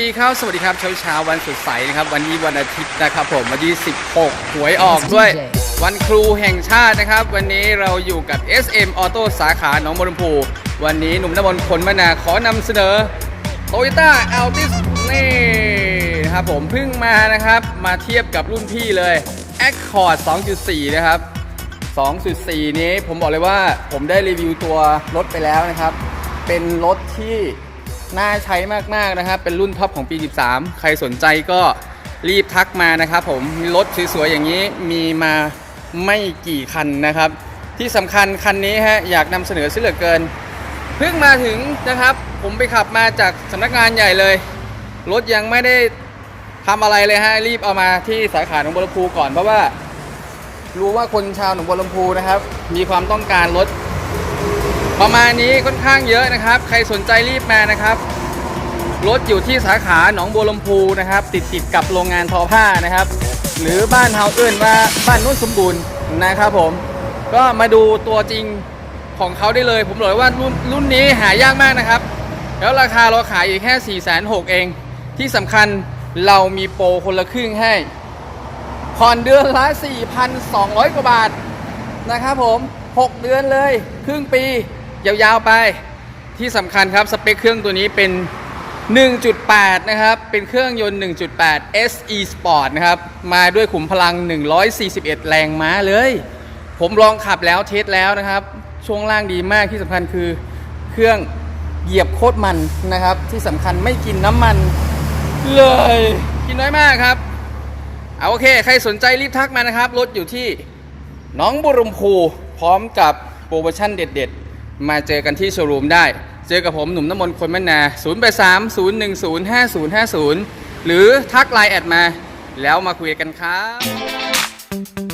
ดีครับ สวัสดีครับเช้าเช้าๆวันสดใสนะครับ วันนี้วันอาทิตย์นะครับผมวันที่ 16 หวยออกด้วย วันครูแห่งชาตินะครับ วันนี้เราอยู่กับ SM Auto สาขาหนองบัวลำพูวันนี้หนุ่มนบนคนมนาขอนำเสนอ Toyota Altis นี่นะครับผมเพิ่งมานะครับ มาเทียบกับรุ่นพี่เลย Accord 2.4 นะครับ 2.4 นี้ผมบอกเลยว่าผมได้รีวิวตัวรถไปแล้วนะครับ เป็นรถที่ น่าใช้มากๆนะครับ เป็นรุ่นท็อปของปี 13 ใครสนใจก็รีบทักมานะครับผมมีรถสวยๆอย่างนี้มีมาไม่กี่คันนะครับ ที่สำคัญคันนี้ฮะอยากนำเสนอซะเหลือเกิน เพิ่งมาถึงนะครับ ผมไปขับมาจากสำนักงานใหญ่เลย รถยังไม่ได้ทำอะไรเลยฮะรีบเอามาที่สาขาหนองบัวลำพูก่อนเพราะว่า รู้ว่าคนชาวหนองบัวลำพูนะครับ มีความต้องการรถ ประมาณนี้ค่อนข้างเยอะนะครับ ใครสนใจรีบมานะครับ รถอยู่ที่สาขาหนองบัวลำพูนะครับ ติดติดกับโรงงานทอผ้านะครับ หรือบ้านเฮาเอื้นว่าบ้านนุ่นสมบูรณ์นะครับผม ก็มาดูตัวจริงของเขาได้เลย ผมบอกเลยว่ารุ่นรุ่นนี้หายากมากนะครับ แล้วราคาเราขายอยู่แค่4ี่แสนหเอง ที่สำคัญเรามีโปรคนละครึ่งให้ผ่อนเดือนละ4,200 กว่าบาทนะครับผม 6 เดือนเลย ครึ่งปี ยาวๆไปที่สำคัญครับ สเปคเครื่องตัวนี้เป็น 1.8 นะครับ เป็นเครื่องยนต์ 1.8 SE Sport นะครับ มาด้วยขุมพลัง 141 แรงม้าเลย ผมลองขับแล้วเทสแล้วนะครับ ช่วงล่างดีมากที่สำคัญคือเครื่องเหยียบโคตรมันนะครับ ที่สำคัญไม่กินน้ำมันเลย กินน้อยมากครับ เอาโอเค ใครสนใจรีบทักมานะครับ รถอยู่ที่น้องบุรุมพูพร้อมกับโปรโมชั่นเด็ด ๆ มาเจอกันที่โชว์รูมได้ เจอกับผมหนุ่มน้ำมนต์คนมนา0 8 3 0 1 0 5 0 5 0 หรือทักไลน์แอดมา แล้วมาคุยกันครับ